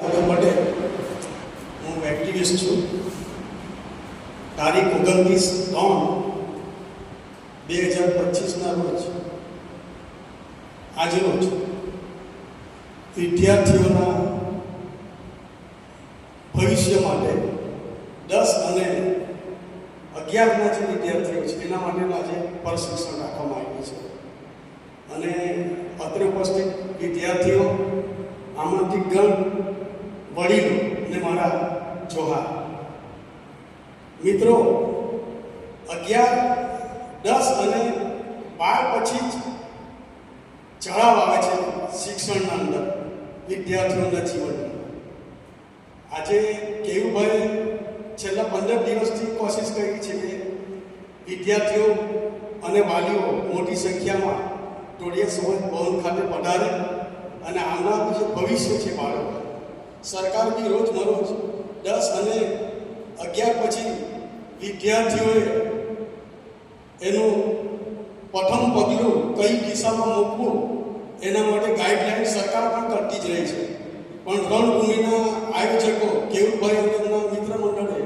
લોકો માટે હું એક્ટિવિસ્ટ છું તારીખ ઓગણત્રીસ ત્રણ બે હજાર પચીસના રોજ આજે રોજ વિદ્યાર્થીઓના ભવિષ્ય માટે દસ અને અગિયારના જે વિદ્યાર્થીઓ છે, એના માટેનું આજે પ્રશિક્ષણ રાખવામાં આવ્યું છે. અને અત્રે ઉપસ્થિત વિદ્યાર્થીઓ, આમાંથી ગણ વડીલો ને મારા જોહાર. મિત્રો, અગિયાર દસ અને બાર પછી જ ચડાવ આવે છે શિક્ષણના અંદર વિદ્યાર્થીઓના જીવનમાં. આજે કેવુભાઈ છેલ્લા પંદર દિવસથી કોશિશ કરી છે કે વિદ્યાર્થીઓ અને વાલીઓ મોટી સંખ્યામાં ટોળિયા સમાજ ભવન ખાતે પધારે અને આવનારું જે ભવિષ્ય છે બાળકો. સરકાર બી રોજમરોજ દસ અને અગિયાર પછી વિદ્યાર્થીઓએ એનું પ્રથમ પગલું કઈ દિશામાં મૂકવું, એના માટે ગાઈડલાઈન સરકાર પણ કરતી જ રહી છે. પણ રણભૂમિના આયોજકો, કેવુભાઈ અને એમના મિત્ર મંડળે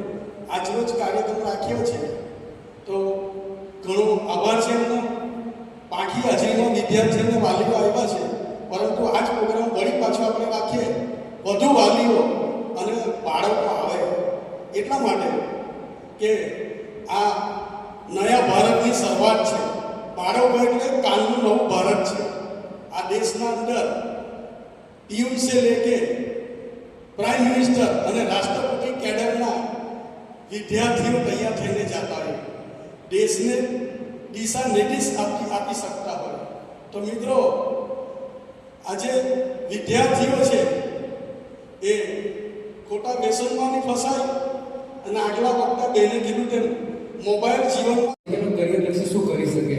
આજરોજ કાર્યક્રમ રાખ્યો છે. તો ઘણો આભાર છે એમનો. પાકી હાજરીમાં વિદ્યાર્થીઓને વાલીઓ આવ્યા છે. પરંતુ આ જ પ્રોગ્રામ વળી પાછો આપણે રાખીએ. વધુ વાલીઓ અને બાળકો આવે એટલા માટે કે આ નયા ભારતની શરૂઆત છે. બાળકો એટલે કાલનું નવું ભારત છે. આ દેશના અંદર પીએમ સે લેકે પ્રાઇમ મિનિસ્ટર અને રાષ્ટ્રપતિ કેડરના વિદ્યાર્થીઓ તૈયાર થઈને જતા હોય. દેશને દિશા નિર્દેશ આપી આપી શકતા હોય. તો મિત્રો, આજે વિદ્યાર્થીઓ છે એ ખોટા વ્યસનમાં ફસાય અને આગલા વખતે બેને કીધું તેમ મોબાઈલ જીવન કરિયર લક્ષી શું કરી શકે?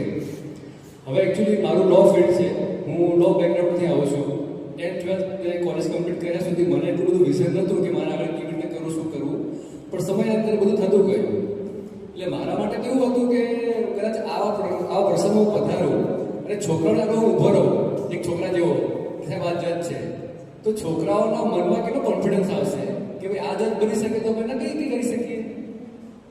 હવે એકચ્યુઅલી મારું લો ફિલ્ડ છે. હું લો બેકગ્રાઉન્ડથી આવું છું. ટેન્થ ટ્વેલ્થ કોલેજ કમ્પ્લીટ કર્યા સુધી મને એટલું બધું વિઝન નહોતું કે મારે આગળ કેવી રીતે કરું, શું કરવું પણ સમય અંતર બધું થતું ગયું. એટલે મારા માટે કેવું હતું કે કદાચ આવા આવા પ્રસંગો પધારું અને છોકરાઓને આગળ ઊભો રહું. એક છોકરા જેવો. વાત જજ છે. તો છોકરાઓના મનમાં કેટલો કોન્ફિડન્સ આવશે કે ભાઈ આ જજ બની શકે તો અમે કઈ કઈ કરી શકીએ?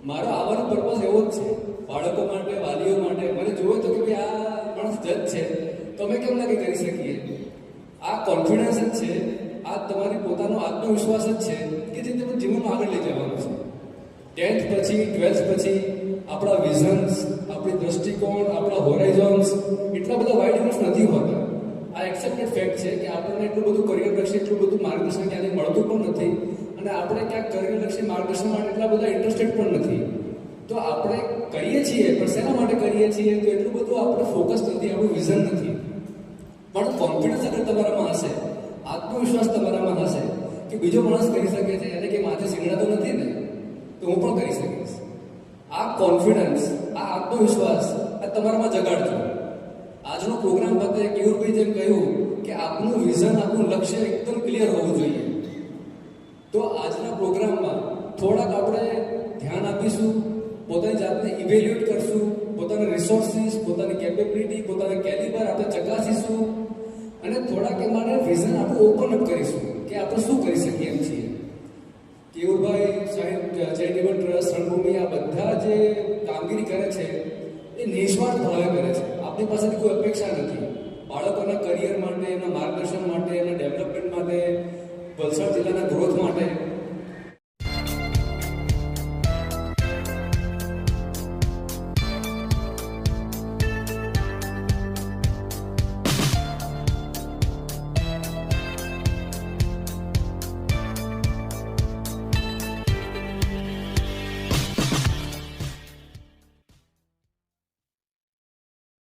મારો આવવાનો પર્પઝ એવો જ છે. બાળકો માટે, વાલીઓ માટે. મને જોયું તો કે ભાઈ આ માણસ જજ છે. તો અમે કેમ નથી કરી શકીએ? આ કોન્ફિડન્સ જ છે. આ તમારી પોતાનો આત્મવિશ્વાસ જ છે કે જે તમે જીવનમાં આગળ લઈ જવાનું છે. ટેન્થ પછી ટ્વેલ્થ પછી આપણા વિઝન્સ આપણી દ્રષ્ટિકોણ, આપણા હોરાઇઝોન્સ એટલા બધા વાઇડ ઇનફ નથી હોતા. આ એક્સેપ્ટેડ ફેક્ટ છે કે આપણને એટલું બધું કરિયર પ્રશ્ન એટલું બધું માર્ગદર્શન ક્યાંથી મળતું પણ નથી. અને આપણે ક્યાંક કરિયરલક્ષી માર્ગદર્શન માટે એટલા બધા ઇન્ટરેસ્ટેડ પણ નથી. તો આપણે કરીએ છીએ, પણ શેના માટે કરીએ છીએ? તો એટલું બધું આપણે ફોકસ નથી, આપણું વિઝન નથી. પણ કોન્ફિડન્સ અગર તમારામાં હશે, આત્મવિશ્વાસ તમારામાં હશે કે બીજો માણસ કરી શકે છે એટલે કે માથે સીંગડાતો નથી ને? તો હું પણ કરી શકીશ. આ કોન્ફિડન્સ આ આત્મવિશ્વાસ, આ તમારામાં જગાડજો. આજનો પ્રોગ્રામ પતે કેવુરભાઈ જેમ કહ્યું કે આપનું વિઝન આપનું લક્ષ્ય એકદમ ક્લિયર હોવું જોઈએ. તો આજના પ્રોગ્રામમાં થોડાક આપણે ધ્યાન આપીશું, પોતાની જાતને ઇવેલ્યુએટ કરશું, પોતાના રિસોર્સિસ પોતાની કેપેબિલિટી પોતાના કેલિબર આપણે ચકાસીશું અને થોડાક એ માટે વિઝન આપણે ઓપન અપ કરીશું કે આપણે શું કરી શકીએ એમ છીએ. કેવુભાઈ સાહેબ ચેરિટેબલ ટ્રસ્ટ રણભૂમિ આ બધા જે કામગીરી કરે છે, એ નિસ્વાર્થ ભાવે કરે છે. આપણી પાસેથી કોઈ અપેક્ષા નથી. બાળકોના કરિયર માટે એના માર્ગદર્શન માટે એના ડેવલપમેન્ટ માટે વલસાડ જિલ્લાના ગ્રોથ માટે